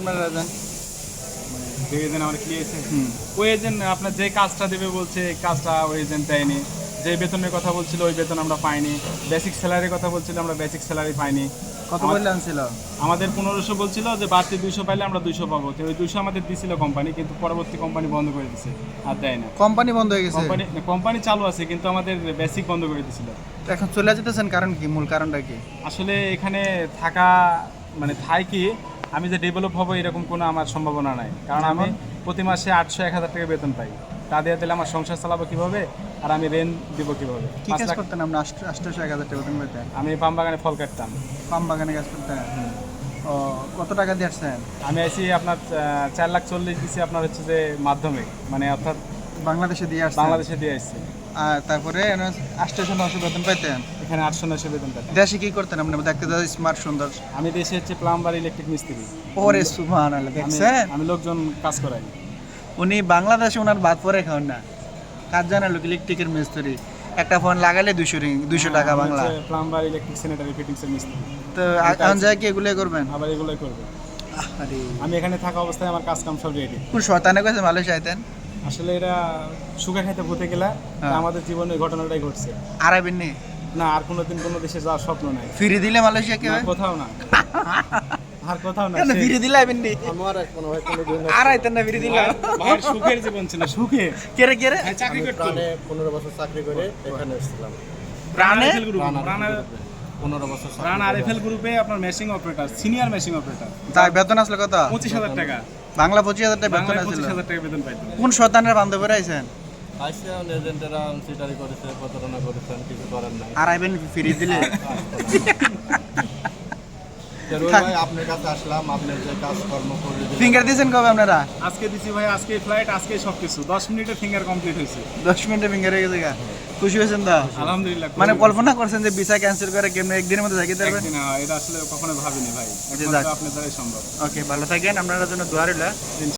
আপনারা যান যে এজেন্ট আমার কি এসে ওই এজেন্ট আপনার যে কাজটা দেবে বলছে কাজটা ওই এজেন্ট দেয়নি। যে বেতনের কথা বলছিল ওই বেতন আমরা পাইনি। বেসিক স্যালারির কথা বলছিল আমরা বেসিক স্যালারি পাইনি। কত আমাদের পনেরোশো বলছিল যে বাড়তি দুইশো পাইলে আমরা দুইশো পাবো। তো ওই দুইশো আমাদের দিছিল কোম্পানি কিন্তু পরবর্তী কোম্পানি বন্ধ করে দিছে আর দেয় না। কোম্পানি বন্ধ হয়ে গেছে? কোম্পানি কোম্পানি চালু আছে কিন্তু আমাদের বেসিক বন্ধ করে দিছিল। এখন চলে যেতেছেন কারণ কি? মূল কারণটা কি? আসলে এখানে থাকা মানে থাই কি আমি যে ডেভেলপ হব এরকম কোনো আমার সম্ভাবনা নাই। কারণ আমি প্রতি মাসে আটশো এক হাজার টাকা বেতন পাই। তা দিয়ে দিলে আমার সংসার চালাবো কীভাবে? আর আমি রেন্ট দিব কীভাবে? কি কাজ করতেন আপনি? আষ্ট- এক হাজার টাকা বেতন পেতেন আমি পাম বাগানে ফল কাটতাম। পাম বাগানে কাজ করতেন? ও কত টাকা দিয়ে আসছেন? আমি আছি আপনার চার লাখ চল্লিশ দিছি আপনার হচ্ছে যে মাধ্যমিক। মানে অর্থাৎ বাংলাদেশে দিয়ে আসছেন? বাংলাদেশে দিয়ে আসছে। আর তারপরে আষ্টশো নশো বেতন পেতেন এখানে আটশো নয়শো বেতন পেতাম দেশে কি করতেন আপনি? দেখতে তো স্মার্ট সুন্দর। আমি দেশে হচ্ছে প্লাম্বার ইলেকট্রিক মিস্ত্রি। ওরে আল্লাহ আমি দেখছেন? আমি লোকজন কাজ করাই। উনি বাংলাদেশে ওনার ভাত পরে খাওয়ান না। কাজ জানা লোক ইলেকট্রিকের মিস্ত্রি? একটা ফোন লাগালে দুশো রিং দুশো টাকা বাংলা। প্লাম্বার ইলেকট্রিক স্যানিটারি ফিটিংসের মিস্ত্রি। তো এখন যায় কি এগুলো করবেন? আবার এগুলোই করবে। আরে আমি এখানে থাকা অবস্থায় আমার কাজ কাম সব রেডি কোন শতানে কাছে মালয়েশিয়া আইতেন? আসলে এরা সুগার খাইতে ভূতে গেলে হ্যাঁ। আমাদের জীবনে ঘটনাটাই ঘটছে। আরাবিন নি? না আর কোনোদিন কোনো দেশে যাওয়ার স্বপ্ন নাই। ফিরি দিলে মালয়েশিয়া কে কোথাও না। আর কোথাও না ফিরি দিলে আইবেন নি? আমার এক মনে হয় কোনো দিন আর আইতেন না ফিরি দিলে। ভাইয়ের সুখের জীবন ছিল সুখে। কেরে কেরে চাকরি আমি করতো। প্রাণে বছর চাকরি করে এখানে এসেছিলাম। প্রাণে? প্রাণ পনেরো বছর চাকরি আরএফএল গ্রুপে আপনার machine operator senior machine operator তাই বেতন আসলে কত? পঁচিশ হাজার টাকা। বাংলা পঁচিশ হাজার টাকা বেতন আছে পঁচিশ হাজার টাকা বেতন পাইতো। কোন শতানের বান্ধবের আইছেন? আইসে এজেন্টেরা সিটারি করেছে প্রতারণা করেছেন কিছু করার নাই। আর আইবেন ফিরি দিলে? ভাই আপনার কাছে আসলাম আপনার যে কাজকর্ম করে ফিঙ্গার দিয়েছেন কবে আপনারা? আজকে দিছি ভাই আজকে ফ্লাইট আজকে সব দশ মিনিটে ফিঙ্গার কমপ্লিট হয়েছে। দশ মিনিটে ফিঙ্গার হয়ে গেছে খুশি হয়েছেন আলহামদুলিল্লাহ মানে কল্পনা করছেন যে ভিসা ক্যান্সেল করে কেমনে একদিনের মধ্যে থাকিতে পারবেন হ্যাঁ, এটা আসলে কখনো ভাবিনি ভাই। আপনার দ্বারাই সম্ভব। ওকে ভালো থাকেন। আপনারা জন্য দোয়া রইল।